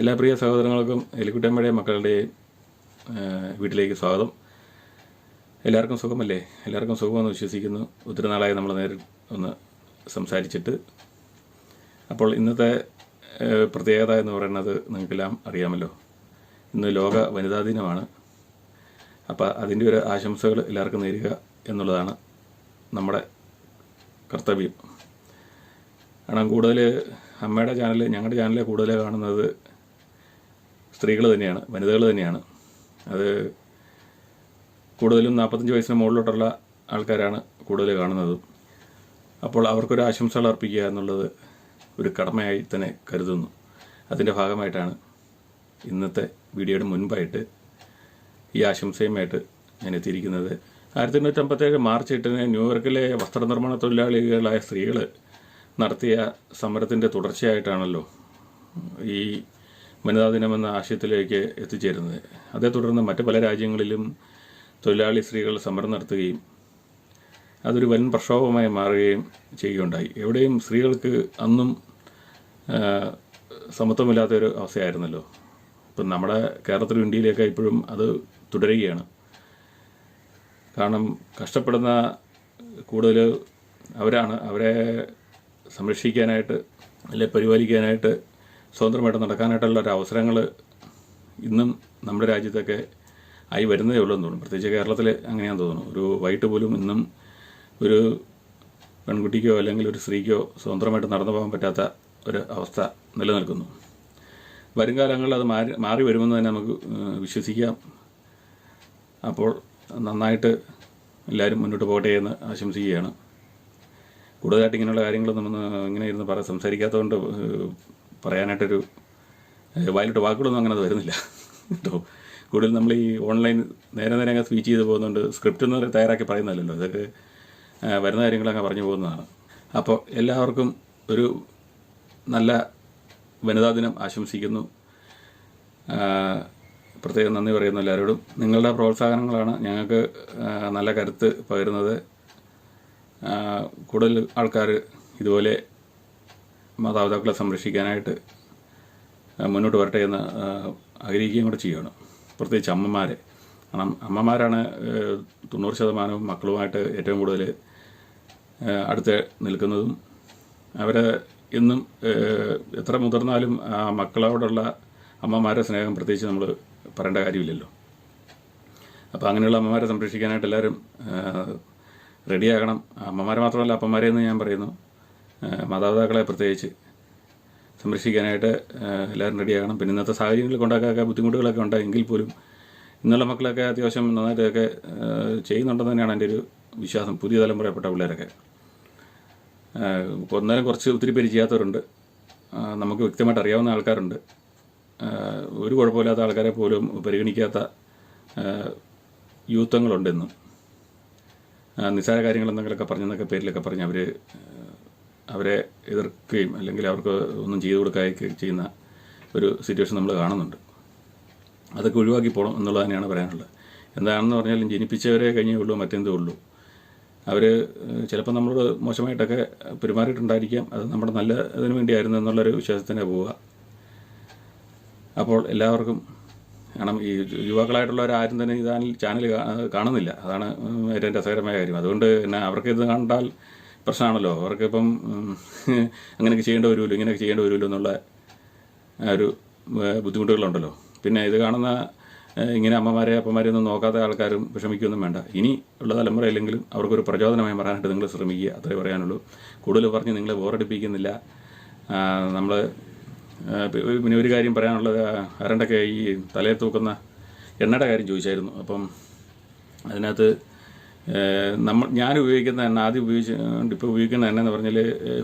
എല്ലാ പ്രിയ സഹോദരങ്ങൾക്കും എലിക്കുട്ടമ്മയുടെ മക്കളുടെയും വീട്ടിലേക്ക് സ്വാഗതം. എല്ലാവർക്കും സുഖമല്ലേ? എല്ലാവർക്കും സുഖമെന്ന് വിശ്വസിക്കുന്നു. ഒത്തിരി നാളായി നമ്മൾ നേരിൽ ഒന്ന് സംസാരിച്ചിട്ട്. അപ്പോൾ ഇന്നത്തെ പ്രത്യേകത എന്ന് പറയുന്നത് നിങ്ങൾക്കെല്ലാം അറിയാമല്ലോ. ഇന്ന് ലോക വനിതാ ദിനമാണ്. അപ്പോൾ അതിന്റെ ഒരു ആശംസകൾ എല്ലാവർക്കും നേരുക എന്നുള്ളതാണ് നമ്മുടെ കർത്തവ്യം. കാരണം കൂടുതൽ അമ്മയുടെ ചാനൽ ഞങ്ങളുടെ ചാനലിൽ കൂടുതൽ കാണുന്നത് സ്ത്രീകൾ തന്നെയാണ് വനിതകൾ തന്നെയാണ്. അത് കൂടുതലും നാൽപ്പത്തഞ്ച് വയസ്സിന് മുകളിലോട്ടുള്ള ആൾക്കാരാണ് കൂടുതൽ കാണുന്നത്. അപ്പോൾ അവർക്കൊരു ആശംസകൾ അർപ്പിക്കുക എന്നുള്ളത് ഒരു കടമയായി തന്നെ കരുതുന്നു. അതിന്റെ ഭാഗമായിട്ടാണ് ഇന്നത്തെ വീഡിയോയുടെ മുൻപായിട്ട് ഈ ആശംസയുമായിട്ട് ഞാൻ എത്തിയിരിക്കുന്നത്. ആയിരത്തി എണ്ണൂറ്റമ്പത്തേഴ് മാർച്ച് എട്ടിന് ന്യൂയോർക്കിലെ വസ്ത്രനിർമ്മാണ തൊഴിലാളികളായ സ്ത്രീകൾ നടത്തിയ സമരത്തിന്റെ തുടർച്ചയായിട്ടാണല്ലോ ഈ വനിതാ ദിനമെന്ന ആശയത്തിലേക്ക് എത്തിച്ചേരുന്നത്. അതേ തുടർന്ന് മറ്റ് പല രാജ്യങ്ങളിലും തൊഴിലാളി സ്ത്രീകൾ സമരം നടത്തുകയും അതൊരു വൻ പ്രക്ഷോഭമായി മാറുകയും ചെയ്യുകയുണ്ടായി. എവിടെയും സ്ത്രീകൾക്ക് അന്നും സമത്വമില്ലാത്തൊരു അവസ്ഥയായിരുന്നല്ലോ. ഇപ്പം നമ്മുടെ കേരളത്തിലും ഇന്ത്യയിലൊക്കെ ഇപ്പോഴും അത് തുടരുകയാണ്. കാരണം കഷ്ടപ്പെടുന്ന കൂടുതൽ അവരാണ്. അവരെ സംരക്ഷിക്കാനായിട്ട് അല്ലെ പരിപാലിക്കാനായിട്ട് സ്വതന്ത്രമായിട്ട് നടക്കാനായിട്ടുള്ള ഒരു അവസരങ്ങൾ ഇന്നും നമ്മുടെ രാജ്യത്തൊക്കെ ആയി വരുന്നതേ ഉള്ളൂ എന്ന് തോന്നുന്നു. പ്രത്യേകിച്ച് കേരളത്തിൽ അങ്ങനെയാണെന്ന് തോന്നുന്നു. ഒരു വൈകിട്ട് പോലും ഇന്നും ഒരു പെൺകുട്ടിക്കോ അല്ലെങ്കിൽ ഒരു സ്ത്രീക്കോ സ്വതന്ത്രമായിട്ട് നടന്നു പോകാൻ പറ്റാത്ത ഒരു അവസ്ഥ നിലനിൽക്കുന്നു. വരും കാലങ്ങളിൽ അത് മാറി മാറി വരുമെന്ന് തന്നെ നമുക്ക് വിശ്വസിക്കാം. അപ്പോൾ നന്നായിട്ട് എല്ലാവരും മുന്നോട്ട് പോകട്ടെ എന്ന് ആശംസിക്കുകയാണ്. കൂടുതലായിട്ട് ഇങ്ങനെയുള്ള കാര്യങ്ങളൊന്നും നമ്മൾ ഇങ്ങനെ ഇരുന്ന് പറ സംസാരിക്കാത്തതുകൊണ്ട് പറയാനായിട്ടൊരു വായിലോട്ട് വാക്കുകളൊന്നും അങ്ങനെ അത് വരുന്നില്ല. കേട്ടോ കൂടുതൽ നമ്മൾ ഈ ഓൺലൈൻ നേരെ നേരെ അങ്ങ് സ്പീച്ച് ചെയ്ത് പോകുന്നുണ്ട്. സ്ക്രിപ്റ്റ് എന്ന് ഒന്നും തയ്യാറാക്കി പറയുന്നതല്ലല്ലോ ഇതൊക്കെ വരുന്ന കാര്യങ്ങളൊക്കെ പറഞ്ഞു പോകുന്നതാണ്. അപ്പോൾ എല്ലാവർക്കും ഒരു നല്ല വനിതാ ദിനം ആശംസിക്കുന്നു. പ്രത്യേകം നന്ദി പറയുന്നു എല്ലാവരോടും. നിങ്ങളുടെ പ്രോത്സാഹനങ്ങളാണ് ഞങ്ങൾക്ക് നല്ല കരുത്ത് പകരുന്നത്. കൂടുതൽ ആൾക്കാർ ഇതുപോലെ മാതാപിതാക്കളെ സംരക്ഷിക്കാനായിട്ട് മുന്നോട്ട് വരട്ടെ എന്ന് ആഗ്രഹിക്കുകയും കൂടെ ചെയ്യുകയാണ്. പ്രത്യേകിച്ച് അമ്മമാരെ. കാരണം അമ്മമാരാണ് തൊണ്ണൂറ് ശതമാനവും മക്കളുമായിട്ട് ഏറ്റവും കൂടുതൽ അടുത്ത് നിൽക്കുന്നതും. അവരെ എന്നും എത്ര മുതിർന്നാലും ആ മക്കളോടുള്ള അമ്മമാരുടെ സ്നേഹം പ്രത്യേകിച്ച് നമ്മൾ പറയേണ്ട കാര്യമില്ലല്ലോ. അപ്പോൾ അങ്ങനെയുള്ള അമ്മമാരെ സംരക്ഷിക്കാനായിട്ട് എല്ലാവരും റെഡിയാകണം. അമ്മമാരെ മാത്രമല്ല അപ്പന്മാരെയെന്ന് ഞാൻ പറയുന്നു. മാതാപിതാക്കളെ പ്രത്യേകിച്ച് സംരക്ഷിക്കാനായിട്ട് എല്ലാവരും റെഡിയാകണം. പിന്നെ ഇന്നത്തെ സാഹചര്യങ്ങളിൽ കൊണ്ടൊക്കെ ബുദ്ധിമുട്ടുകളൊക്കെ ഉണ്ട്. എങ്കിൽ പോലും ഇന്നുള്ള മക്കളൊക്കെ അത്യാവശ്യം നന്നായിട്ടൊക്കെ ചെയ്യുന്നുണ്ടെന്ന് തന്നെയാണ് എന്റെ ഒരു വിശ്വാസം. പുതിയ തലമുറയിൽപ്പെട്ട പിള്ളേരൊക്കെ. ഒന്നേരം കുറച്ച് ഒത്തിരി പേര് ചെയ്യാത്തവരുണ്ട്. നമുക്ക് വ്യക്തമായിട്ട് അറിയാവുന്ന ആൾക്കാരുണ്ട്. ഒരു കുഴപ്പമില്ലാത്ത ആൾക്കാരെ പോലും പരിഗണിക്കാത്ത യൂത്തങ്ങളുണ്ടെന്നും നിസ്സാര കാര്യങ്ങൾ എന്തെങ്കിലുമൊക്കെ പറഞ്ഞെന്നൊക്കെ പേരിലൊക്കെ പറഞ്ഞ് അവർ അവരെ എതിർക്കുകയും അല്ലെങ്കിൽ അവർക്ക് ഒന്നും ചെയ്തു കൊടുക്കുകയൊക്കെ ചെയ്യുന്ന ഒരു സിറ്റുവേഷൻ നമ്മൾ കാണുന്നുണ്ട്. അതൊക്കെ ഒഴിവാക്കി പോകണം എന്നുള്ളത് തന്നെയാണ് പറയാനുള്ളത്. എന്താണെന്ന് പറഞ്ഞാലും ജനിപ്പിച്ചവരെ കഴിഞ്ഞേ ഉള്ളൂ മറ്റെന്തേ ഉള്ളൂ. അവർ ചിലപ്പോൾ നമ്മളോട് മോശമായിട്ടൊക്കെ പെരുമാറിയിട്ടുണ്ടായിരിക്കാം. അത് നമ്മുടെ നല്ല ഇതിനു വേണ്ടിയായിരുന്നു എന്നുള്ളൊരു വിശ്വാസത്തിനെ പോവുക. അപ്പോൾ എല്ലാവർക്കും കാരണം ഈ യുവാക്കളായിട്ടുള്ളവർ ആരും തന്നെ ഈ ചാനൽ ചാനൽ കാണുന്നില്ല. അതാണ് ഏറ്റവും രസകരമായ കാര്യം. അതുകൊണ്ട് തന്നെ അവർക്ക് ഇത് കണ്ടാൽ പ്രശ്നമാണല്ലോ. അവർക്കിപ്പം അങ്ങനെയൊക്കെ ചെയ്യേണ്ടി വരുമല്ലോ ഇങ്ങനെയൊക്കെ ചെയ്യേണ്ടി വരുമല്ലോ എന്നുള്ള ഒരു ബുദ്ധിമുട്ടുകളുണ്ടല്ലോ. പിന്നെ ഇത് കാണുന്ന ഇങ്ങനെ അമ്മമാരെ അപ്പന്മാരെ ഒന്നും നോക്കാത്ത ആൾക്കാരും വിഷമിക്കൊന്നും വേണ്ട. ഇനി ഉള്ള തലമുറയില്ലെങ്കിലും അവർക്കൊരു പ്രചോദനമായി മാറാനായിട്ട് നിങ്ങൾ ശ്രമിക്കുക അത്രേ പറയാനുള്ളൂ. കൂടുതൽ പറഞ്ഞ് നിങ്ങളെ ബോറടിപ്പിക്കുന്നില്ല. നമ്മൾ പിന്നെ ഒരു കാര്യം പറയാനുള്ളത് ആരണ്ടൊക്കെ ഈ തലയിൽ തൂക്കുന്ന എണ്ണയുടെ കാര്യം ചോദിച്ചായിരുന്നു. അപ്പം അതിനകത്ത് നമ്മൾ ഞാൻ ഉപയോഗിക്കുന്ന എണ്ണ ആദ്യം ഉപയോഗിച്ച് ഇപ്പോൾ ഉപയോഗിക്കുന്ന എണ്ണ എന്ന് പറഞ്ഞാൽ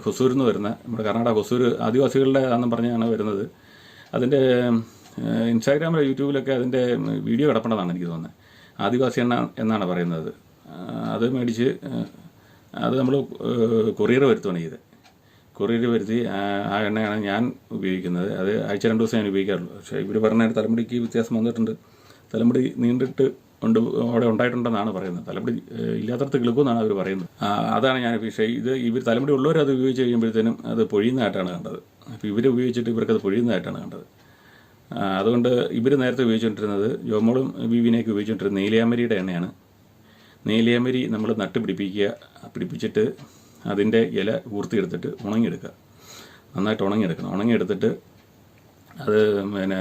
ഹൊസൂരിൽ നിന്ന് വരുന്ന നമ്മുടെ കർണാടക ഹൊസൂർ ആദിവാസികളുടെ ആണെന്ന് പറഞ്ഞാണ് വരുന്നത്. അതിന്റെ ഇൻസ്റ്റാഗ്രാമിലോ യൂട്യൂബിലൊക്കെ അതിന്റെ വീഡിയോ കിടപ്പണതാണ് എനിക്ക് തോന്നുന്നത്. ആദിവാസി എണ്ണ എന്നാണ് പറയുന്നത്. അത് മേടിച്ച് അത് നമ്മൾ കൊറിയർ വരുത്തുകയാണ് ചെയ്ത് കൊറിയർ വരുത്തി ആ എണ്ണയാണ് ഞാൻ ഉപയോഗിക്കുന്നത്. അത് ആഴ്ച രണ്ട് ദിവസം ഞാൻ ഉപയോഗിക്കാറുള്ളൂ. പക്ഷേ ഇവർ പറഞ്ഞ തലമുടിക്ക് വ്യത്യാസം വന്നിട്ടുണ്ട്. തലമുടി നീണ്ടിട്ട് ഉണ്ട് അവിടെ ഉണ്ടായിട്ടുണ്ടെന്നാണ് പറയുന്നത്. തലമുടി ഇല്ലാത്തടത്ത് കിളുക്കുമെന്നാണ് അവർ പറയുന്നത്. അതാണ് ഞാൻ പക്ഷേ ഇത് ഇവർ തലമുടി ഉള്ളവർ അത് ഉപയോഗിച്ച് കഴിയുമ്പോഴത്തേനും അത് പൊഴിയുന്നതായിട്ടാണ് കണ്ടത്. അപ്പോൾ ഇവർ ഉപയോഗിച്ചിട്ട് ഇവർക്കത് പൊഴിയുന്നതായിട്ടാണ് കണ്ടത്. അതുകൊണ്ട് ഇവർ നേരത്തെ ഉപയോഗിച്ചുകൊണ്ടിരുന്നത് ജോമോളും ബീവിനെയൊക്കെ ഉപയോഗിച്ചുകൊണ്ടിരുന്നത് നീലയാമരിയുടെ എണ്ണയാണ്. നീലയാമരി നമ്മൾ നട്ട് പിടിപ്പിക്കുക പിടിപ്പിച്ചിട്ട് അതിന്റെ ഇല ഊർത്തിയെടുത്തിട്ട് ഉണങ്ങിയെടുക്കുക. നന്നായിട്ട് ഉണങ്ങിയെടുക്കണം. ഉണങ്ങിയെടുത്തിട്ട് അത് പിന്നെ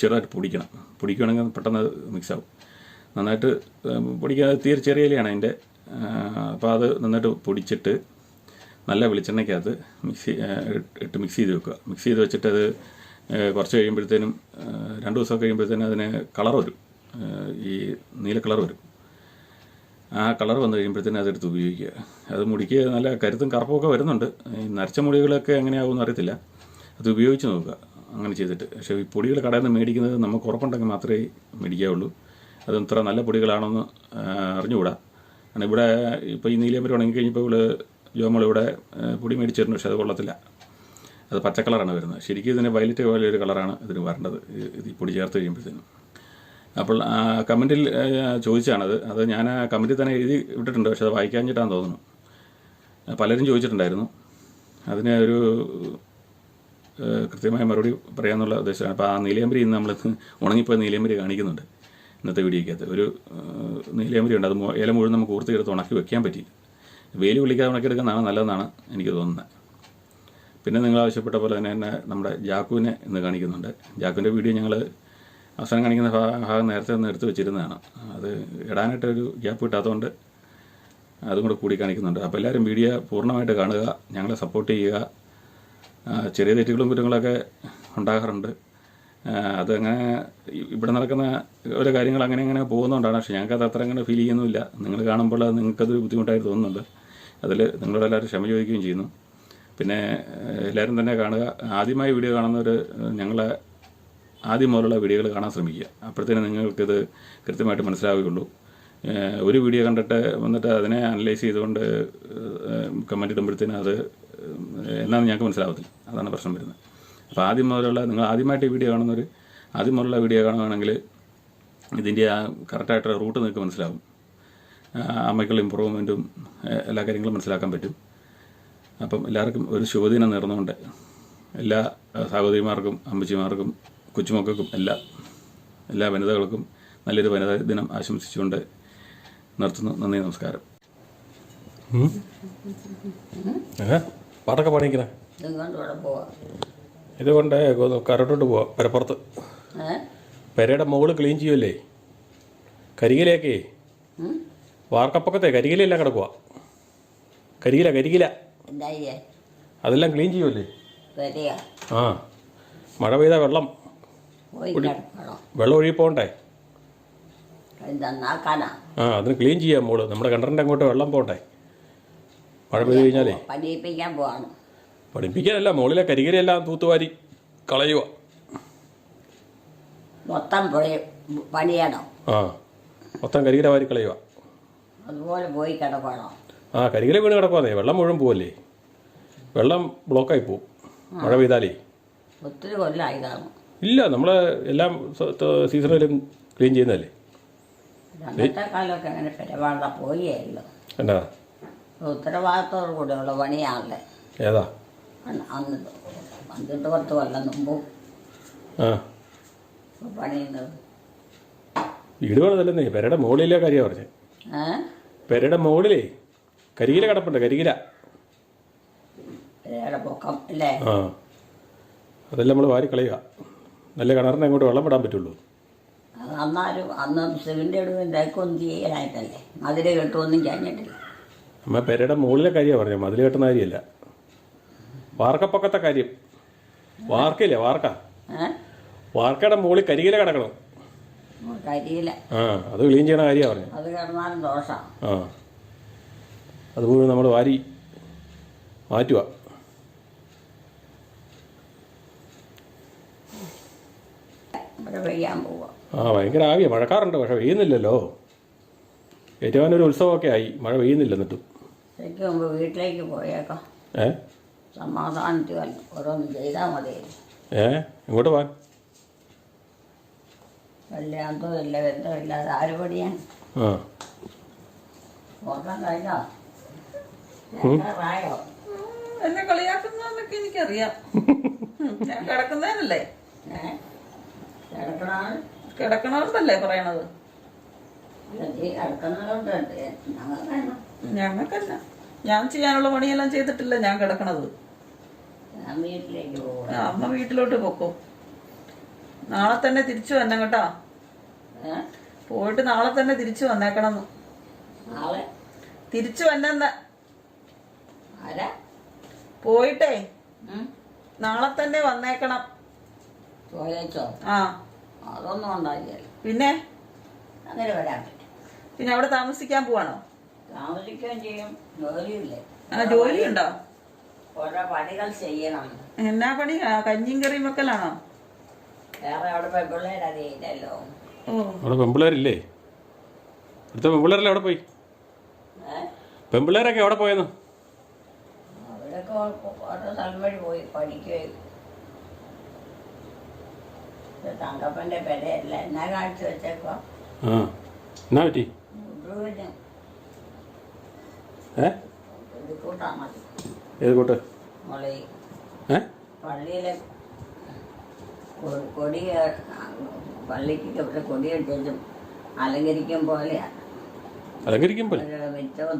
ചെറുതായിട്ട് പൊടിക്കണം. പൊടിക്കുകയാണെങ്കിൽ പെട്ടെന്ന് മിക്സ് ആവും. നന്നായിട്ട് പൊടിക്കാൻ തീരെ ചെറിയ ഇലയാണ് അതിന്റെ. അപ്പോൾ അത് നന്നായിട്ട് പൊടിച്ചിട്ട് നല്ല വെളിച്ചെണ്ണയ്ക്കകത്ത് മിക്സി ഇട്ട് മിക്സ് ചെയ്ത് വെക്കുക. മിക്സ് ചെയ്ത് വെച്ചിട്ട് അത് കുറച്ച് കഴിയുമ്പോഴത്തേനും രണ്ട് ദിവസം കഴിയുമ്പോഴത്തേനും അതിന് കളർ വരും. ഈ നീല കളർ വരും. ആ കളർ വന്നു കഴിയുമ്പോഴത്തേനും അതെടുത്ത് ഉപയോഗിക്കുക. അത് മുടിക്ക് നല്ല കരുത്തും കറുപ്പൊക്കെ വരുന്നുണ്ട്. ഈ നരച്ച മുടികളൊക്കെ എങ്ങനെയാവുമെന്ന് അറിയത്തില്ല. അത് ഉപയോഗിച്ച് നോക്കുക. അങ്ങനെ ചെയ്തിട്ട്. പക്ഷേ ഈ പൊടികൾ കടയിൽ നിന്ന് മേടിക്കുന്നത് നമുക്ക് ഉറപ്പുണ്ടെങ്കിൽ മാത്രമേ മേടിക്കാവുള്ളൂ. അത് ഇത്ര നല്ല പൊടികളാണെന്ന് അറിഞ്ഞുകൂടാ. കാരണം ഇവിടെ ഇപ്പോൾ ഈ നീലിയമ്പരി ഉണങ്ങി കഴിഞ്ഞപ്പോൾ ഇവിടെ ജോമോൾ ഇവിടെ പൊടി മേടിച്ചിരുന്നു പക്ഷെ അത് കൊള്ളത്തില്ല. അത് പച്ച കളറാണ് വരുന്നത്. ശരിക്കും ഇതിന് വയലറ്റ് പോലെ ഒരു കളറാണ് ഇതിന് വരേണ്ടത് ഇത് പൊടി ചേർത്ത് കഴിയുമ്പോഴത്തേനും. അപ്പോൾ ആ കമന്റിൽ ചോദിച്ചാണത്. അത് ഞാൻ ആ കമന്റിൽ തന്നെ എഴുതി വിട്ടിട്ടുണ്ട് പക്ഷെ അത് വായിക്കാഞ്ഞിട്ടാന്ന് തോന്നുന്നു. പലരും ചോദിച്ചിട്ടുണ്ടായിരുന്നു. അതിന് ഒരു കൃത്യമായ മറുപടി പറയാമെന്നുള്ള ഉദ്ദേശമാണ് അപ്പോൾ ആ നീലയമ്പരി ഇന്ന് നമ്മൾ ഉണങ്ങിപ്പോയ നീലയമ്പരി കാണിക്കുന്നുണ്ട്. ഇന്നത്തെ വീഡിയോയ്ക്കകത്ത് ഒരു ഉണ്ട്. അത് ഇല മുഴുവൻ നമുക്ക് ഊർത്തിയെടുത്ത് ഉണക്കി വെക്കാൻ പറ്റിയില്ല വെയിൽ വിളിക്കാതെ ഉണക്കിയെടുക്കുന്നതാണ് നല്ലതെന്നാണ് എനിക്ക് തോന്നുന്നത്. പിന്നെ നിങ്ങൾ ആവശ്യപ്പെട്ട പോലെ തന്നെ എന്നെ നമ്മുടെ ജാക്കുവിനെ ഇന്ന് കാണിക്കുന്നുണ്ട്. ജാക്കുവിന്റെ വീഡിയോ ഞങ്ങൾ അവസാനം കാണിക്കുന്ന ഭാഗം നേരത്തെ ഒന്ന് എടുത്ത് വെച്ചിരുന്നതാണ്. അത് ഇടാനായിട്ട് ഒരു ഗ്യാപ്പ് കിട്ടാത്തതുകൊണ്ട് അതും കൂടെ കൂടി കാണിക്കുന്നുണ്ട്. അപ്പോൾ എല്ലാവരും വീഡിയോ പൂർണമായിട്ട് കാണുക ഞങ്ങളെ സപ്പോർട്ട് ചെയ്യുക. ചെറിയ തെറ്റുകളും കുറ്റങ്ങളൊക്കെ ഉണ്ടാകാറുണ്ട്. അതങ്ങനെ ഇവിടെ നടക്കുന്ന ഓരോ കാര്യങ്ങൾ അങ്ങനെ അങ്ങനെ പോകുന്നതുകൊണ്ടാണ് പക്ഷേ ഞങ്ങൾക്ക് അത് അത്ര അങ്ങനെ ഫീൽ ചെയ്യുന്നില്ല നിങ്ങൾ കാണുമ്പോൾ അത് നിങ്ങൾക്കതൊരു ബുദ്ധിമുട്ടായിട്ട് തോന്നുന്നുണ്ട്. അതിൽ നിങ്ങളോട് എല്ലാവരും ക്ഷമ ചോദിക്കുകയും ചെയ്യുന്നു. പിന്നെ എല്ലാവരും തന്നെ കാണുക. ആദ്യമായി വീഡിയോ കാണുന്നവർ ഞങ്ങളെ ആദ്യം മുതലുള്ള വീഡിയോകൾ കാണാൻ ശ്രമിക്കുക. അപ്പോഴത്തേനും നിങ്ങൾക്കിത് കൃത്യമായിട്ട് മനസ്സിലാവുകയുള്ളൂ. ഒരു വീഡിയോ കണ്ടിട്ട് വന്നിട്ട് അതിനെ അനലൈസ് ചെയ്തുകൊണ്ട് കമന്റ് ഇടുമ്പോഴത്തേനും അത് എന്നാന്ന് ഞങ്ങൾക്ക് മനസ്സിലാവത്തില്ല. അതാണ് പ്രശ്നം വരുന്നത്. അപ്പോൾ ആദ്യം മുതലുള്ള നിങ്ങൾ ആദ്യമായിട്ട് ഈ വീഡിയോ കാണുന്നവർ ആദ്യം മുതലുള്ള വീഡിയോ കാണുകയാണെങ്കിൽ ഇതിന്റെ ആ കറക്റ്റായിട്ട് റൂട്ട് നിങ്ങൾക്ക് മനസ്സിലാവും. അമ്മയ്ക്കുള്ള ഇമ്പ്രൂവ്മെന്റും എല്ലാ കാര്യങ്ങളും മനസ്സിലാക്കാൻ പറ്റും. അപ്പം എല്ലാവർക്കും ഒരു ശുഭദിനം നേർന്നുകൊണ്ട് എല്ലാ സഹോദരിമാർക്കും അമ്മച്ചിമാർക്കും കൊച്ചുമക്കൾക്കും എല്ലാ എല്ലാ വനിതകൾക്കും നല്ലൊരു വനിതാ ദിനം ആശംസിച്ചുകൊണ്ട് നിർത്തുന്നു. നന്ദി നമസ്കാരം. പാട്ടൊക്കെ പാടിക്കണേ ഇതുകൊണ്ട് ഇവിടെ കൊണ്ട് ഇതുകൊണ്ട് കരട്ടോട്ട് പോവാം പരപ്പുറത്ത് പെരയുടെ മുകൾ ക്ലീൻ ചെയ്യുമല്ലേ കരികിലയൊക്കെ ഉം? വാർക്കപ്പൊക്കത്തെ കരികിലെല്ലാം കിടക്കുക കരികില കരികില അതെല്ലാം ക്ലീൻ ചെയ്യുമല്ലേ ആ. മഴ പെയ്ത വെള്ളം. വെള്ളം ഒഴുകി പോകണ്ടേ? ഇത് ആ അതിന് ക്ലീൻ ചെയ്യാം മോൾ. നമ്മുടെ കിണറിന്റെ അങ്ങോട്ട് വെള്ളം പോകണ്ടേ? മഴ പെയ്ത് കഴിഞ്ഞാലേ. പണിയിപ്പിക്കാൻ പോവാണ്. പഠിപ്പിക്കാനല്ല മുകളിലെ കരികരിയെല്ലാം തൂത്തുവാരി കളയുക. മൊത്തം പണിയണം. ആ മൊത്തം വാരി കളയുക. അതുപോലെ പോയി കിടക്കണം. ആ കരികില വീണ് കിടക്കുവാന്നേ വെള്ളം മുഴുവൻ പോവല്ലേ? വെള്ളം ബ്ലോക്കായി പോവും. മഴ പെയ്താലേ? ഒത്തിരി കൊല്ലമായി കാണും. ഇല്ല നമ്മൾ എല്ലാം സീസണിലും ക്ലീൻ ചെയ്യുന്നതല്ലേ? അന്നത്തെ കാലമൊക്കെ അങ്ങനെ എന്നാ? ഉത്തരവാദിത്തോടു കൂടെയുള്ള പണിയാണല്ലേ? ഏതാ? അന്ന് അഞ്ചെട്ട് പത്ത് കൊല്ലം മുമ്പും ആ. പണിയുന്നത്. വീട് പണിതല്ലെന്നേ പെരയുടെ മുകളിലെ കാര്യമാണ് പറഞ്ഞേ. ഏ? പെരയുടെ മുകളിലേ കരികില കിടപ്പുണ്ട് കരികില. പെരയുടെ പൊക്കം അല്ലേ? ആ. അതെല്ലാം നമ്മൾ വാരി കളയുക. നല്ല കിണറിനെ അങ്ങോട്ട് വെള്ളം വിടാൻ പറ്റുള്ളൂ. അത് അന്നാലും അന്ന് സിവിന്റെ അടുത്ത് തേക്കൊന്നും ചെയ്യാനായിട്ടല്ലേ മതിൽ കെട്ടുമൊന്നും കഴിഞ്ഞിട്ടില്ല. അമ്മ പെരയുടെ മുകളിലെ കാര്യമാണ് പറഞ്ഞത് മതിൽ കെട്ടുന്ന കാര്യമല്ല. വാർക്കപ്പൊക്കത്തെ കാര്യം. വാർക്കയില്ലേ? വാർക്ക. വാർക്കയുടെ മുകളിൽ കരികില കിടക്കണം. കരിയില. ആ അത് ക്ലീൻ ചെയ്യണ കാര്യമാണ് പറഞ്ഞു. അത് കിടന്നാലും ആ. അതുപോലെ നമ്മൾ വാരി മാറ്റുക പെയ്യാൻ ആ ഭയങ്കര ആവിയ. മഴക്കാറുണ്ട് പക്ഷെ പെയ്യുന്നില്ലല്ലോ. ഏറ്റവും ഒരു ഉത്സവമൊക്കെ ആയി. മഴ പെയ്യുന്നില്ല എന്നിട്ടും. ശരിക്കും വീട്ടിലേക്ക് പോയേക്കാം. ഏ? സമാധാനത്തിൽ ഓരോന്ന് ചെയ്താൽ മതിയായിരുന്നു ഏ? ഇങ്ങോട്ട് പോവാൻ കല്യാണത്തും ഇല്ല ബന്ധം ഇല്ലാതെ ആര് പണിയാൻ ആ. ഓർക്കാൻ കഴിഞ്ഞോ? പ്രായോ എന്നെ കളിയാക്കുന്നതെന്നൊക്കെ എനിക്കറിയാം. ഞാൻ കിടക്കുന്നതിനല്ലേ ഏ? കിടക്കണാണ് കിടക്കണമെന്നല്ലേ പറയണത്? ഞങ്ങൾക്കല്ല ഞാൻ ചെയ്യാനുള്ള പണിയെല്ലാം ചെയ്തിട്ടില്ല ഞാൻ കിടക്കണത്. ആ, അമ്മ വീട്ടിലോട്ട് പൊക്കോ. നാളെ തന്നെ തിരിച്ചു വന്നെ കേട്ടോ. പോയിട്ട് നാളെ തന്നെ തിരിച്ചു വന്നേക്കണം. തിരിച്ചു വന്നെന്ന്. പോയിട്ടേ. നാളെ തന്നെ വന്നേക്കണം. ആ. അതൊന്നും പിന്നെ? അങ്ങനെ വരാൻ പറ്റും. പിന്നെ അവിടെ താമസിക്കാൻ പോവാണോ? താമസിക്കാൻ ചെയ്യും. ജോലിയില്ലേ ആ ജോലിയുണ്ടോ? ഓരോ പണികൾ ചെയ്യണം. എന്നാ പണി? കഞ്ഞിയും കറിയും വെക്കലാണോ? വേറെ അവിടെ പെമ്പിള്ളേരില്ലേ? അടുത്ത പെമ്പിള്ളേരല്ലേ അവിടെ പോയി? ഏ? പെമ്പിള്ളേരൊക്കെ അവിടെ പോയെന്ന്? അവരൊക്കെ ഓ- ഓരോ സ്ഥലം വഴി പോയി പഠിക്കുകയും. തങ്കപ്പന്റെ പെരയല്ല. എന്നാ കാണിച്ചു വെച്ചേക്കോ എന്നാ പറ്റി? ഏ? ഏത് കൂട്ട്? മോളെ ഏ? പള്ളിയിലെ കൊടി പള്ളിക്ക് കൊടി അലങ്കരിക്കും പോലെയാണ് അലങ്കരിക്കും പോലെ? മതിലെ മിച്ചവും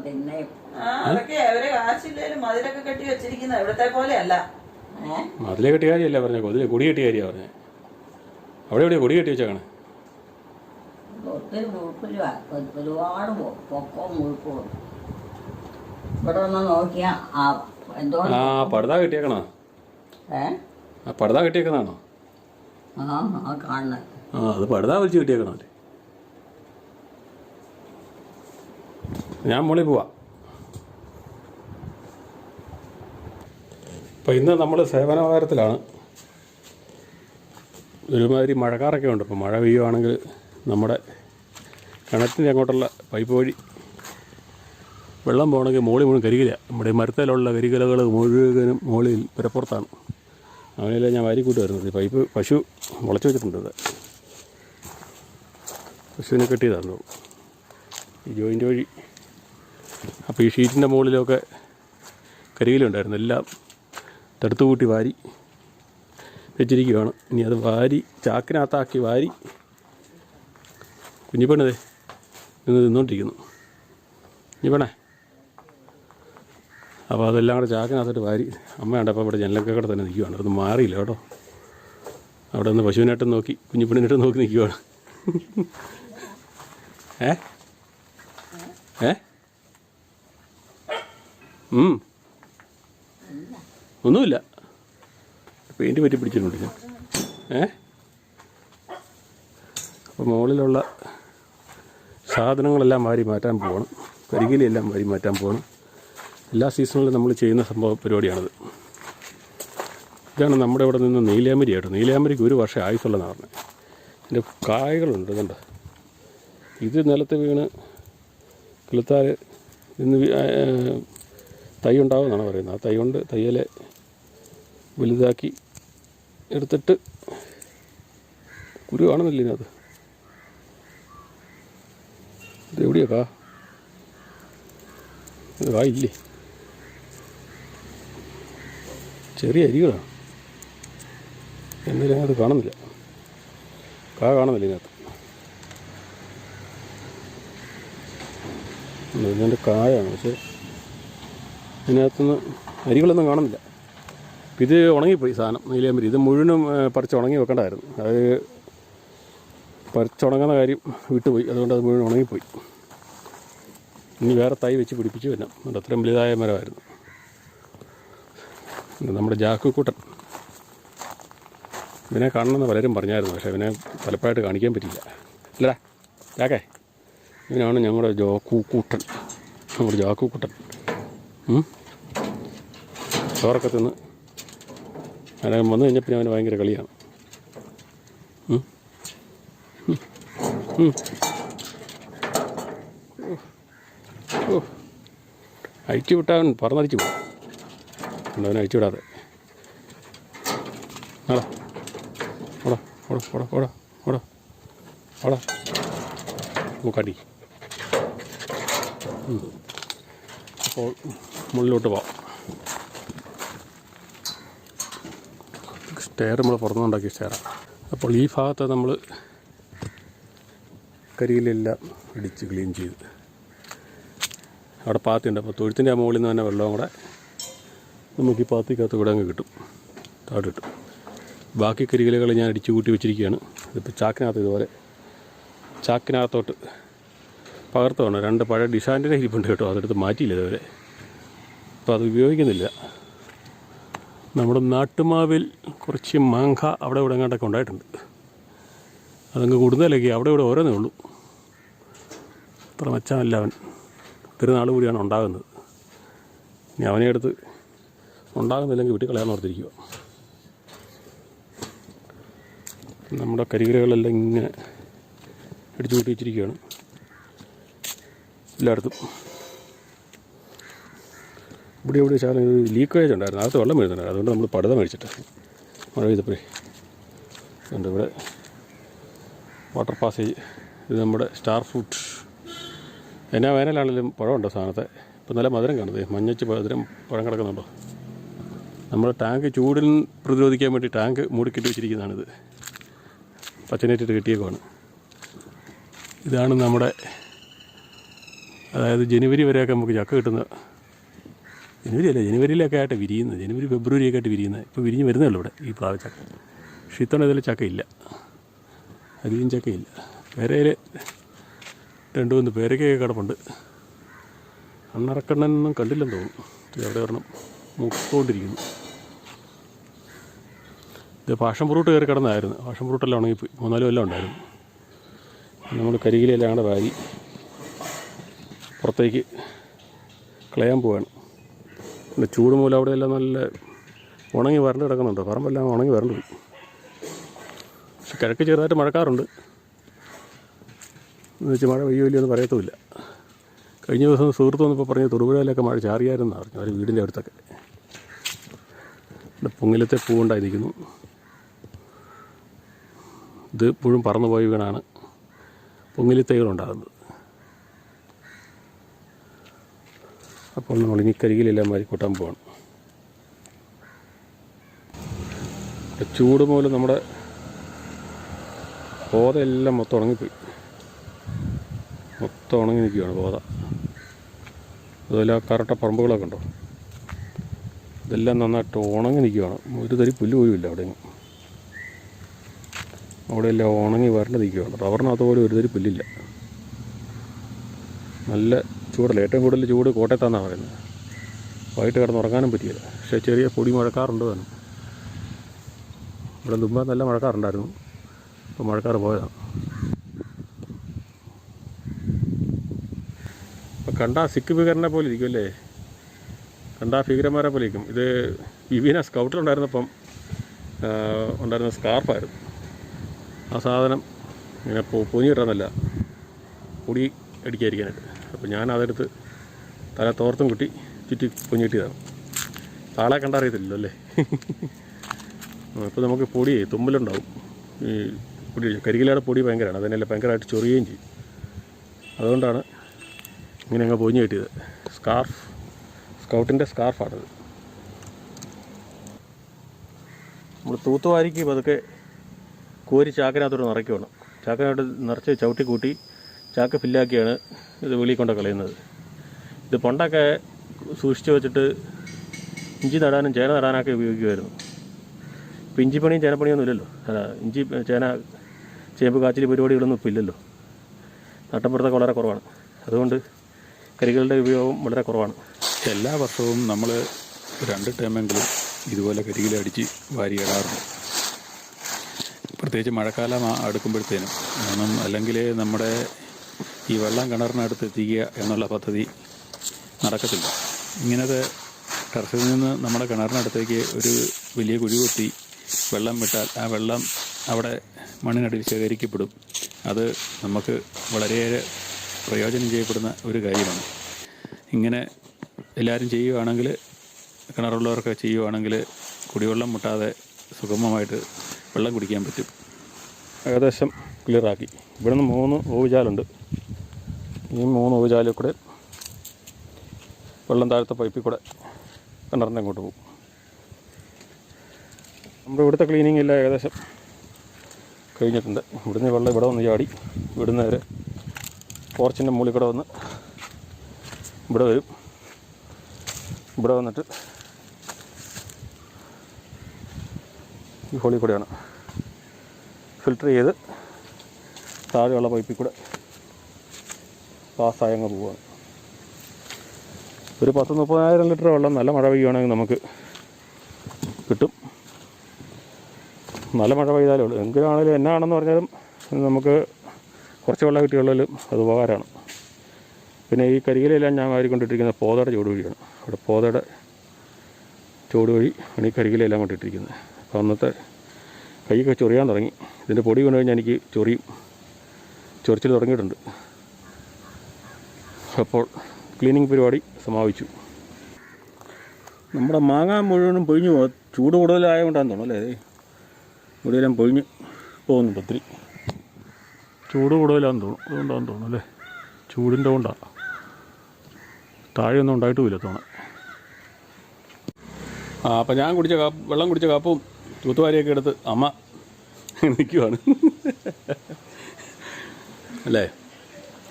ആ അതൊക്കെ അവരെ കാശില്ലേലും മതിലൊക്കെ കെട്ടി വെച്ചിരിക്കുന്ന ഇവിടത്തെ പോലെ അല്ല ഏ? അതിലെ കെട്ടിയ കാര്യമല്ല പറഞ്ഞ. കൊതിലെ കൊടി കെട്ടിയ കാര്യമാണ് പറഞ്ഞത് അവിടെ എവിടെയാ കൊടി കെട്ടി വെച്ചാണ് ഒരുപാട് പൊക്കവും മുഴുപ്പും ഇവിടെ ഒന്ന് നോക്കിയാ ആ എന്തോ ആ പടുത കെട്ടിയേക്കണോ? ഏ? ആ പടുത കെട്ടിയേക്കുന്നതാണോ? ആ ആ കാണുന്നത്. ആ അത് പടുത വലിച്ച് കെട്ടിയേക്കണോ ഞാൻ മുകളിൽ പോവാ. അപ്പോൾ ഇന്ന് നമ്മൾ സേവനവാരത്തിലാണ്. ഒരുമാതിരി മഴക്കാറൊക്കെ ഉണ്ട്. അപ്പോൾ മഴ പെയ്യുവാണെങ്കിൽ നമ്മുടെ കിണറ്റിന്റെ അങ്ങോട്ടുള്ള പൈപ്പ് വഴി വെള്ളം പോകണമെങ്കിൽ മോളി മുഴുവൻ കരികില നമ്മുടെ മരത്തിലുള്ള കരികിലകൾ മുഴുവനും മോളിൽ പുരപ്പുറത്താണ്. അങ്ങനെയല്ല ഞാൻ വാരിക്കൂട്ട് വരുന്നത്. പൈപ്പ് പശു മുളച്ച് വെച്ചിട്ടുണ്ട് പശുവിനെ കെട്ടിയതാണല്ലോ. ഈ ജോയിന്റ് വഴി. അപ്പോൾ ഈ ഷീറ്റിന്റെ മുകളിലൊക്കെ കരികിലുണ്ടായിരുന്നു എല്ലാം തടുത്തു കൂട്ടി വാരി വെച്ചിരിക്കുകയാണ് ഇനി അത് വാരി ചാക്കിനകത്താക്കി വാരി കുഞ്ഞിപ്പണതേ നിന്ന് നിന്നുകൊണ്ടിരിക്കുന്നു കുഞ്ഞിപ്പെണ്ണേ അപ്പോൾ അതെല്ലാം കൂടെ ചാക്കിനകത്തോട്ട് വാരി. അമ്മയുണ്ട് അപ്പോൾ ഇവിടെ ജനലൊക്കെ കൂടെ തന്നെ നിൽക്കുകയാണ് അത് മാറിയില്ല കേട്ടോ. അവിടെ നിന്ന് പശുവിനായിട്ടും നോക്കി കുഞ്ഞിപ്പെണ്ണിനായിട്ടും നോക്കി നിൽക്കുകയാണ് ഏ? ഏ. ഒന്നുമില്ല. പെയിന്റ് പറ്റി പിടിച്ചിട്ടുണ്ട് ഞാൻ. ഏ? അപ്പോൾ മുകളിലുള്ള സാധനങ്ങളെല്ലാം വാരി മാറ്റാൻ പോകണം. കരികിലെല്ലാം വാരി മാറ്റാൻ പോകണം. എല്ലാ സീസണിലും നമ്മൾ ചെയ്യുന്ന സംഭവ പരിപാടിയാണിത്. ഇതാണ് നമ്മുടെ ഇവിടെ നിന്ന് നീലാമരി ആയിട്ട്. നീലാമരിക്ക് ഒരു വർഷം ആയുസുള്ളതെന്ന് പറഞ്ഞത് ഇതിന്റെ കായകളുണ്ട് ഇതുണ്ട് ഇത് നിലത്ത് വീണ് കിളുത്താൽ ഇന്ന് തൈ ഉണ്ടാവുമെന്നാണ് പറയുന്നത്. ആ തൈ കൊണ്ട് തയ്യലെ വലുതാക്കി എടുത്തിട്ട് കുരു കാണുന്നില്ല ഇതിനകത്ത്? ഇത് എവിടെയാ കാ? ഇത് കാ ഇല്ലേ ചെറിയ അരികളാണ് എന്നാലും അത് കാണുന്നില്ല. കാ കാണുന്നില്ല ഇതിനകത്ത്. ഇതിന്റെ കായാണ്. പക്ഷേ ഇതിനകത്തുനിന്ന് അരികളൊന്നും കാണുന്നില്ല. ഇത് ഉണങ്ങിപ്പോയി സാധനം. നീലിയാമ്പരി ഇത് മുഴുവനും പറിച്ച് ഉണങ്ങി വെക്കേണ്ടായിരുന്നു അത് പറിച്ചുണങ്ങുന്ന കാര്യം വിട്ടുപോയി. അതുകൊണ്ട് അത് മുഴുവൻ ഉണങ്ങിപ്പോയി. ഇനി വേറെ തൈ വെച്ച് പിടിപ്പിച്ച് വരാം. അത്രയും വലുതായ മരമായിരുന്നു. നമ്മുടെ ജാക്കുക്കൂട്ടൻ ഇവനെ കാണണമെന്ന് പലരും പറഞ്ഞായിരുന്നു പക്ഷേ ഇവനെ പലപ്പോഴായിട്ട് കാണിക്കാൻ പറ്റില്ല അല്ലടാ ജാക്കേ ഇവനാണ് ഞങ്ങളുടെ ജോക്കൂക്കൂട്ടൻ നമ്മുടെ ജാക്കുക്കൂട്ടൻ. ചോറൊക്കെ തിന്ന് അനകം വന്നു കഴിഞ്ഞപ്പോൾ അവന് ഭയങ്കര കളിയാണ് ഉം. വിട്ടാൻ പറന്നടിച്ചു പോകും അതുകൊണ്ട് അവനെ അഴിച്ചു വിടാതെ. ആടാ ഓടാ ഓടാ ഓടാ ഓടാ ഓടാ ഓടാ മൂക്കാട്ടി ഉം. അപ്പോൾ മുകളിലോട്ട് പോവാം. സ്റ്റെയർ നമ്മൾ പുറത്തുനിന്നുണ്ടാക്കിയ സ്റ്റെയറാണ് അപ്പോൾ ഈ ഭാഗത്ത് നമ്മൾ കരിയിലെല്ലാം ഇടിച്ച് ക്ലീൻ ചെയ്ത്. അവിടെ പാത്തിയുണ്ട് അപ്പോൾ തൊഴുത്തിന്റെ ആ മുകളിൽ നിന്ന് തന്നെ വെള്ളവും കൂടെ നമുക്ക് ഈ പാത്തിക്കകത്ത് കൂടെ അങ്ങ് കിട്ടും. താഴെ കിട്ടും ബാക്കി കരികിലകൾ ഞാൻ അടിച്ചു കൂട്ടി വെച്ചിരിക്കുകയാണ്. ഇതിപ്പോൾ ചാക്കിനകത്ത് ഇതുപോലെ ചാക്കിനകത്തോട്ട് പകർത്ത് വേണം രണ്ട് പഴയ ഡിഷാന്റിന്റെ ഇരിപ്പുണ്ട് കേട്ടോ. അതെടുത്ത് മാറ്റിയില്ല ഇതുവരെ. അപ്പോൾ അത് ഉപയോഗിക്കുന്നില്ല. നമ്മുടെ നാട്ടുമാവിൽ കുറച്ച് മാങ്ക അവിടെ ഇവിടെ എങ്ങാണ്ടൊക്കെ ഉണ്ടായിട്ടുണ്ട്. അതങ്ങ് കൂടുതലൊക്കെ അവിടെ ഇവിടെ ഓരോന്നേ ഉള്ളൂ. അത്ര മെച്ചമല്ല അവൻ. ഒത്തിരി നാൾ കൂടിയാണ് ഉണ്ടാകുന്നത്. ഇനി അവനെ എടുത്ത് ഉണ്ടാകുന്നില്ലെങ്കിൽ വീട്ടിൽ കളയാൻ ഓർത്തിരിക്കുക. നമ്മുടെ കരികരകളെല്ലാം ഇങ്ങനെ അടിച്ചു കൂട്ടി വെച്ചിരിക്കുകയാണ്. എല്ലായിടത്തും. ഇവിടെ ഇവിടെ ശാലം ഇത് ലീക്കേജ് ഉണ്ടായിരുന്നു. അകത്ത് വെള്ളം വീഴുന്നുണ്ടായിരുന്നു അതുകൊണ്ട് നമ്മൾ പടുത മേടിച്ചിട്ട് മഴ പെയ്തപ്പോഴേ. അതുകൊണ്ട് ഇവിടെ വാട്ടർ പാസേജ് ഇത് നമ്മുടെ സ്റ്റാർ ഫ്രൂട്ട് എന്നാ വേനലാണെങ്കിലും പഴമുണ്ടോ സാധനത്തെ? ഇപ്പം നല്ല മധുരം കാണുന്നത് മഞ്ഞച്ച് മധുരം പഴം കിടക്കുന്നുണ്ടോ? നമ്മൾ ടാങ്ക് ചൂടിൽ പ്രതിരോധിക്കാൻ വേണ്ടി ടാങ്ക് മൂടിക്കെട്ടി വെച്ചിരിക്കുന്നതാണിത്. പച്ചനേറ്റിട്ട് കെട്ടിയേക്കുവാണ്. ഇതാണ് നമ്മുടെ അതായത് ജനുവരി വരെയൊക്കെ നമുക്ക് ചക്ക കിട്ടുന്ന ജനുവരി അല്ല ജനുവരിയിലൊക്കെ ആയിട്ട് വിരിയുന്നത് ജനുവരി ഫെബ്രുവരി ഒക്കെ ആയിട്ട് വിരിയുന്നത് ഇപ്പോൾ വിരിഞ്ഞ് വരുന്നല്ലോ ഇവിടെ ഈ പ്ലാവ് ചക്ക. പക്ഷേ ഇത്തവണ ഇതിൽ ചക്കയില്ല അധികം ചക്കയില്ല പേരയിൽ രണ്ട് മൂന്ന് പേരയ്ക്കൊക്കെ കിടപ്പുണ്ട്. അണ്ണറക്കണ്ണനൊന്നും കണ്ടില്ലെന്ന് തോന്നുന്നു. ഇവിടെ വരണം? മുക്കൊണ്ടിരിക്കുന്നു ഇത് പാഷൻ ഫ്രൂട്ട് കയറി കിടന്നായിരുന്നു. പാഷൻ ഫ്രൂട്ടെല്ലാം ഉണങ്ങിപ്പോയി. മൂന്നാൽ എല്ലാം ഉണ്ടായിരുന്നു. നമ്മൾ കരികിലെല്ലാം വാരി പുറത്തേക്ക് കളയാൻ പോവാണ്. പിന്നെ ചൂട് മൂലം അവിടെ എല്ലാം നല്ല ഉണങ്ങി വരണ്ട് കിടക്കുന്നുണ്ട്. പറമ്പെല്ലാം ഉണങ്ങി വരണ്ട് പോയി. പക്ഷെ കിഴക്ക് ചെറുതായിട്ട് മഴക്കാറുണ്ട്. എന്ന് വെച്ചാൽ മഴ ഇല്ലയോ എന്ന് പറയത്തുമില്ല. കഴിഞ്ഞ ദിവസം സുഹൃത്ത് വന്നപ്പോൾ പറഞ്ഞ് തൊടുപുഴയിലൊക്കെ മഴ ചാറിയായിരുന്നു പറഞ്ഞു. അവർ വീടിന്റെ അടുത്തൊക്കെ. ഇവിടെ പൊങ്ങിലത്തെ പൂവുണ്ടായിരിക്കുന്നു. ഇത് ഇപ്പോഴും പറന്നു പോയ വീണാണ് പൊങ്ങിലിത്തൈകളുണ്ടാകുന്നത് അപ്പോൾ നമ്മൾ ഇനി കരികിലെല്ലാം മാറി കൂട്ടാൻ ഇവിടെ ചൂട് മൂലം നമ്മുടെ പോതയെല്ലാം മൊത്തം ഉണങ്ങിപ്പോയി. മൊത്തം ഉണങ്ങി നിൽക്കുകയാണ് പോത. അതുപോലെ ആ കറട്ട പറമ്പുകളൊക്കെ ഉണ്ടോ? ഇതെല്ലാം നന്നായിട്ട് ഉണങ്ങി നിൽക്കുകയാണ്. ഒരു തരി പുല്ല് പോലുമില്ല ഇല്ല അവിടെ അവിടെയെല്ലാം ഉണങ്ങി വരണ്ട് നിൽക്കുകയാണ്. റബ്ബറിനകത്ത് പോലും ഒരു തരി പുല്ലില്ല. നല്ല ചൂടല്ല? ഏറ്റവും കൂടുതൽ ചൂട് കോട്ടയത്താണെന്നാണ് പറയുന്നത്. വൈകിട്ട് കിടന്ന് ഉറങ്ങാനും പറ്റിയില്ല. പക്ഷേ ചെറിയ പൊടി മഴക്കാറുണ്ട് തന്നെ ഇവിടെ മുമ്പ് നല്ല മഴക്കാറുണ്ടായിരുന്നു. ഇപ്പോൾ മഴക്കാർ പോയതാണ് ഇപ്പം കണ്ടാൽ സിക്ക് ഫിഗറിനെ പോലെ ഇരിക്കും അല്ലേ കണ്ടാ പോലെയിരിക്കും ഇത് വിവീന സ്കൗട്ടിലുണ്ടായിരുന്നപ്പം ഉണ്ടായിരുന്ന സ്കാർഫായിരുന്നു ആ സാധനം ഇങ്ങനെ പൊ പൊഞ്ഞിട്ടണമെന്നല്ല പൊടി അടിക്കാതിരിക്കാനായിട്ട്. അപ്പോൾ ഞാൻ അതെടുത്ത് തല തോർത്തും കുട്ടി ചുറ്റി പൊഞ്ഞു കിട്ടിയതാണ്. ആളെ കണ്ടറിയത്തില്ലല്ലോ അല്ലേ? ഇപ്പോൾ നമുക്ക് പൊടി തുമ്മലുണ്ടാവും ഈ പൊടി കരികിലയുടെ പൊടി ഭയങ്കരമാണ്. അതിനെല്ലാം ഭയങ്കരമായിട്ട് ചൊറിയുകയും ചെയ്യും. അതുകൊണ്ടാണ് ഇങ്ങനെ അങ്ങ് പൊഞ്ഞു കിട്ടിയത്. സ്കാർഫ് സ്കൗട്ടിന്റെ സ്കാർഫാണത് നമ്മൾ തൂത്തുവാരിക്ക് പതുക്കെ കോരി ചാക്കിനകത്തോട് നിറയ്ക്കണം ചാക്കിനകത്ത് നിറച്ച് ചവിട്ടി കൂട്ടി ചാക്ക് ഫില്ലാക്കിയാണ് ഇത് വെളിയിൽ കൊണ്ട് കളയുന്നത്. ഇത് പണ്ടൊക്കെ സൂക്ഷിച്ച് വെച്ചിട്ട് ഇഞ്ചി നടാനും ചേന നടാനൊക്കെ ഉപയോഗിക്കുമായിരുന്നു. ഇപ്പം ഇഞ്ചിപ്പണിയും ചേനപ്പണിയൊന്നും ഇല്ലല്ലോ. അല്ല ഇഞ്ചി ചേന ചേമ്പ് കാച്ചിൽ പരിപാടികളൊന്നും ഇപ്പോൾ ഇല്ലല്ലോ. നട്ടമ്പുറത്തൊക്കെ വളരെ കുറവാണ്. അതുകൊണ്ട് കരികളുടെ ഉപയോഗം വളരെ കുറവാണ്. എല്ലാ വർഷവും നമ്മൾ രണ്ട് ടൈമെങ്കിലും ഇതുപോലെ കരികിലടിച്ച് വാരിയിടാറുണ്ട് പ്രത്യേകിച്ച് മഴക്കാലം അടുക്കുമ്പോഴത്തേനും. കാരണം അല്ലെങ്കിൽ നമ്മുടെ ഈ വെള്ളം കിണറിനടുത്ത് എത്തിക്കുക എന്നുള്ള പദ്ധതി നടക്കത്തില്ല. ഇങ്ങനത്തെ ടെറസിൽ നിന്ന് നമ്മുടെ കിണറിനടുത്തേക്ക് ഒരു വലിയ കുഴി കൊത്തി വെള്ളം വിട്ടാൽ ആ വെള്ളം അവിടെ മണ്ണിനടിയിൽ ശേഖരിക്കപ്പെടും. അത് നമുക്ക് വളരെയേറെ പ്രയോജനം ചെയ്യപ്പെടുന്ന ഒരു കാര്യമാണ്. ഇങ്ങനെ എല്ലാവരും ചെയ്യുകയാണെങ്കിൽ കിണറുള്ളവരൊക്കെ ചെയ്യുകയാണെങ്കിൽ കുടിവെള്ളം മുട്ടാതെ സുഗമമായിട്ട് വെള്ളം കുടിക്കാൻ പറ്റും. ഏകദേശം ക്ലിയറാക്കി. ഇവിടെ നിന്ന് മൂന്ന് ഓവുചാലുണ്ട്. ഈ മൂന്ന് ഓവുചാലിൽ കൂടെ വെള്ളം താഴത്തെ പൈപ്പിൽ കൂടെ കിണറിന്റെ അങ്ങോട്ട് പോകും. നമ്മുടെ ഇവിടുത്തെ ക്ലീനിങ് എല്ലാം ഏകദേശം കഴിഞ്ഞിട്ടുണ്ട്. ഇവിടുന്ന് വെള്ളം ഇവിടെ വന്ന് ചാടി ഇവിടുന്ന് നേരെ പോർച്ചിന്റെ മുകളിൽ കൂടെ വന്ന് ഇവിടെ വരും. ഇവിടെ വന്നിട്ട് ഈ ഹോളി കൂടെയാണ് ഫിൽട്ടർ ചെയ്ത് താഴെയുള്ള പൈപ്പിൽ കൂടെ പാസ്സായങ്ങ് പോവുകയാണ് ഒരു പത്ത് മുപ്പതിനായിരം ലിറ്റർ വെള്ളം നല്ല മഴ പെയ്യുകയാണെങ്കിൽ നമുക്ക് കിട്ടും. നല്ല മഴ പെയ്താലേ ഉള്ളൂ. എങ്കിലാണെങ്കിലും എന്നാണെന്ന് പറഞ്ഞാലും നമുക്ക് കുറച്ച് വെള്ളം കിട്ടിയുള്ളതിലും അത് ഉപകാരമാണ്. പിന്നെ ഈ കരികിലെല്ലാം ഞാൻ വാരിക്കൊണ്ടിട്ടിരിക്കുന്ന പോതയുടെ ചുവട് വഴിയാണ്. അവിടെ പോതയുടെ ചുവട് വഴി ആണ് ഈ കരികിലെല്ലാം കൊണ്ടിട്ടിരിക്കുന്നത്. അപ്പോൾ അന്നത്തെ കൈയൊക്കെ ചൊറിയാൻ തുടങ്ങി. ഇതിന്റെ പൊടി കൊണ്ടു കഴിഞ്ഞാൽ എനിക്ക് ചൊറിയും. ചൊറിച്ചിൽ തുടങ്ങിയിട്ടുണ്ട്. അപ്പോൾ ക്ലീനിങ് പരിപാടി സമാപിച്ചു. നമ്മുടെ മാങ്ങ മുഴുവനും പൊഴിഞ്ഞു പോകും ചൂട് കൂടുതലായതുകൊണ്ടാന്ന് തോന്നുന്നു അല്ലേ? ഇവിടെയെല്ലാം പൊഴിഞ്ഞ് പോകുന്നുണ്ട് ഒത്തിരി. ചൂട് കൂടുതലാന്ന് തോന്നുന്നു. അതുകൊണ്ടാന്ന് തോന്നുന്നു അല്ലേ? ചൂടിന്റെ കൊണ്ടാണ് താഴെയൊന്നും ഉണ്ടായിട്ടുമില്ല ആ അപ്പം ഞാൻ കുടിച്ച കാപ്പ് വെള്ളം കുടിച്ച കാപ്പും തൂത്തുവാരിയൊക്കെ എടുത്ത് അമ്മ നിൽക്കുവാണ്. അല്ലേ?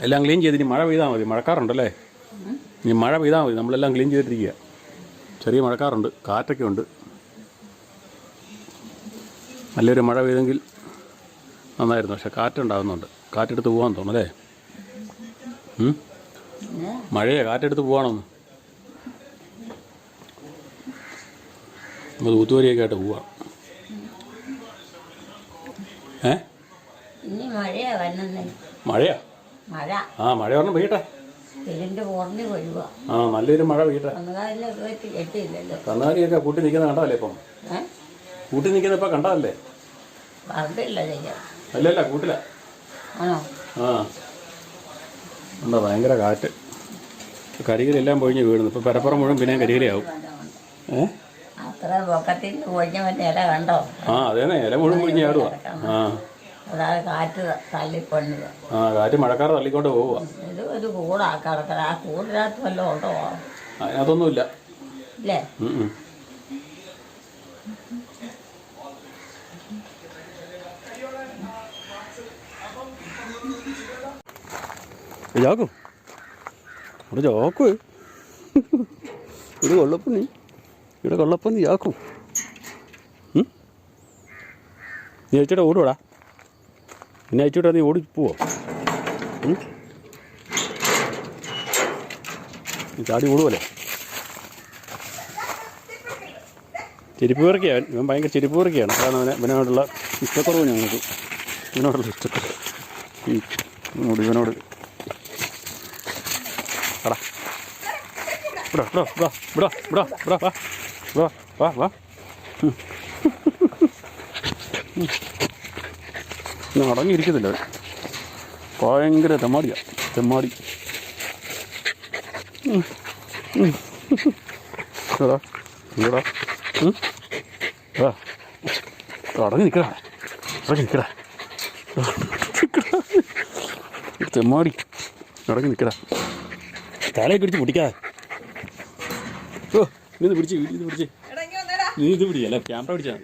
എല്ലാം ക്ലീൻ ചെയ്ത് ഇനി മഴ പെയ്താൽ മതി. മഴക്കാറുണ്ടല്ലേ? ഇനി മഴ പെയ്താൽ മതി. നമ്മളെല്ലാം ക്ലീൻ ചെയ്തിട്ടിരിക്കുക. ചെറിയ മഴക്കാറുണ്ട്. കാറ്റൊക്കെ ഉണ്ട്. നല്ലൊരു മഴ പെയ്തെങ്കിൽ നന്നായിരുന്നു. പക്ഷെ കാറ്റുണ്ടാകുന്നുണ്ട്. കാറ്റെടുത്ത് പോകാൻ തോന്നുന്നു അല്ലേ? ഉം? മഴയെ കാറ്റെടുത്ത് പോവാണോന്ന്? നമ്മൾ തൂത്തുവരിയൊക്കെ ആയിട്ട് പോവാം. ഏ? മഴയാ ആ മഴ പറഞ്ഞ പെയ്യട്ടെ. ആ നല്ലൊരു മഴ പെയ്യട്ടെ. കന്നാലിയൊക്കെ കൂട്ടി നിൽക്കുന്ന കണ്ടതല്ലേ ഇപ്പം? കൂട്ടി നിൽക്കുന്ന ഇപ്പം കണ്ടതല്ലേ? അല്ലല്ല കൂട്ടില്ല. ആ ആ. ഉണ്ടോ? ഭയങ്കര കാറ്റ്. കരികിലെല്ലാം പൊഴിഞ്ഞ് വീഴുന്നു. ഇപ്പോൾ പരപ്പുറം മുഴുവൻ പിന്നെ കരികിലയാവും ഏ? ആ അതേന്നെ ഇല മുഴുവൻ പൊഴിഞ്ഞ് ചാടുക ആ. അതായത് കാറ്റ് ആ കാറ്റ് മഴക്കാർ തള്ളിക്കൊണ്ട് പോവുക ഇത് ഒരു കൂടാ കിടക്കണ ആ കൂടിനകത്ത് വല്ലതും ഉണ്ടോ? അതിനകത്തൊന്നുമില്ല. ഇല്ലേ? ജാക്കു ഇവിടെ ജോക്കു ഇവിടെ കൊള്ളപ്പന്നി. ഇവിടെ കൊള്ളപ്പന്നി ജാക്കു? നീ അയച്ചിട്ട് ഓടുവാടാ. നീ ഓടി പോവോ. ചാടി ഓടുവല്ലേ? ചെരുപ്പ് പെറുക്കിയാണ് ഇവൻ ഭയങ്കര ചെരുപ്പ് പെറുക്കിയാണ് അതാണ് അവനെ ഇവനോടുള്ള ഇഷ്ടക്കുറവ് ഞങ്ങൾക്ക്. ഇവനോടുള്ള ഇഷ്ടക്കുറവ്. ഇവനോട് bra, bra, bra, bra, bra, bra, bra, bra, bra. ഇന്ന് അടങ്ങിയിരിക്കുന്നില്ല അവൻ ഭയങ്കര തെമ്മാടിയാ തെമ്മാടി. എടാ? ആ അടങ്ങി നിൽക്കടാ അടങ്ങി നിൽക്കടാ തെമ്മാടി അടങ്ങി നിൽക്കടാ തലയൊക്കെ പിടിച്ച് പൊട്ടിക്കാതെ നീ ഇത് പിടിച്ച് ഇത് പിടിച്ച്. നീ ഇത് പിടിച്ചല്ല ക്യാമറ പിടിച്ചാൽ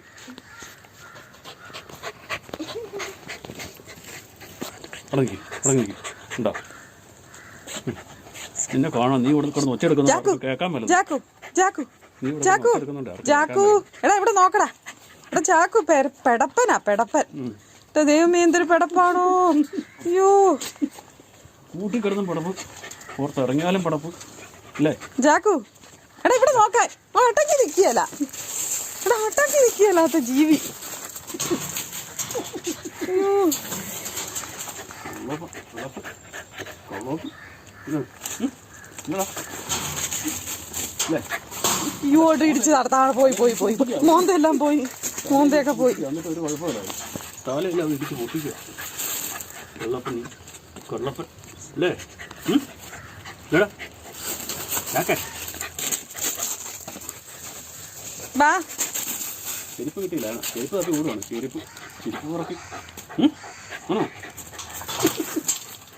ഇറങ്ങി ഇറങ്ങി ഉണ്ടോ? നിന്നെ കാണാം നീ ഇവിടെ കിടന്ന് ഒച്ച എടുക്കുന്നു കേൾക്കാൻ പറ്റില്ല ചാക്കു ചാക്കു എടാ ഇവിടെ നോക്കടാ. എടാ ചാക്കു പെടപ്പനാ പെടപ്പൻ. ദൈവമേ എന്തൊരു പെടപ്പാണോ. അയ്യോ. കൂട്ടി കിടന്നും പടപ്പ്. പുറത്തിറങ്ങിയാലും പടപ്പ്. അല്ലേ ചാക്കു എടാ ഇവിടെ നോക്കാൻ ഒട്ടക്കി നിൽക്കിയല്ല എടാ ഒട്ടക്കി നിൽക്കിയല്ലാത്ത ജീവി. യുവോട്ട് ഇടിച്ച് താഴെ പോയി പോയി പോയി. മോന്തെല്ലാം പോയി. മോന്തയൊക്കെ പോയി. കള്ളപ്പൻ. അല്ലേ? വാ. ചെരുപ്പ് കിട്ടിയില്ല. ചെരുപ്പ് തപ്പി ഓടുവാണ് ചെരുപ്പ് ചെരുപ്പ് പുറക്കി ആണോ?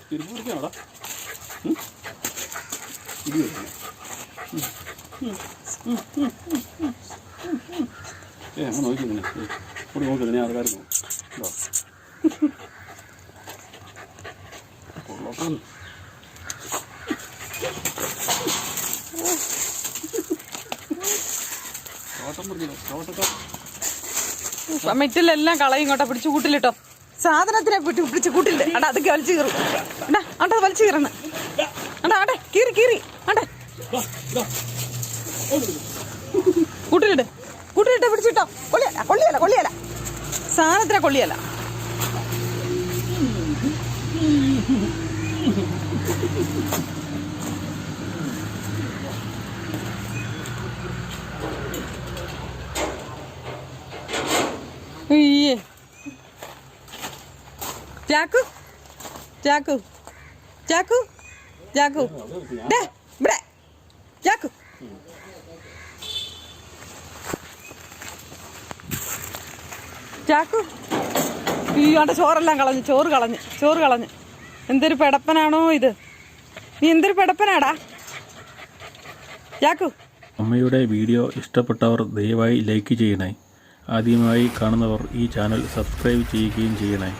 ചെരുപ്പ് പുറക്കാണോടാ ഇത് ഏ അങ്ങനെ നോക്കി ഇവിടെ നോക്കി നിന്നെ ആൾക്കാർ നോക്കും. മിറ്റിലെല്ലാം കളയും ഇങ്ങോട്ടാ പിടിച്ച് കൂട്ടിലിട്ടോ. സാധനത്തിനെ പിടി പിടിച്ച് കൂട്ടില്ല അടാ അതൊക്കെ വലിച്ചു കീറും. അടാ അണ്ടാ വലിച്ചു കീറുന്നു അടാ അടേ കീറി കീറി. അടേ കൂട്ടിലിട്ട് കൂട്ടിലിട്ട് പിടിച്ചിട്ടോ. കൊള്ളിയല്ല കൊള്ളിയല്ല കൊള്ളിയല്ല. സാധനത്തിനെ കൊള്ളിയല്ല. അയ്യേ ചാക്കു. ചാക്കു. ചാക്കു. ചാക്കു. ഡേ ഇവിടെ. ചാക്കു. ചാക്കു. ഈ കണ്ട ചോറെല്ലാം കളഞ്ഞു ചോറ് കളഞ്ഞു ചോറ് കളഞ്ഞു. എന്തൊരു പെടപ്പനാണോ ഇത്. നീ എന്തൊരു പെടപ്പനാടാ. ചാക്കു. അമ്മയുടെ വീഡിയോ ഇഷ്ടപ്പെട്ടവർ ദയവായി ലൈക്ക് ചെയ്യണേ. ആദ്യമായി കാണുന്നവർ ഈ ചാനൽ സബ്സ്ക്രൈബ് ചെയ്യുകയും ചെയ്യണേ.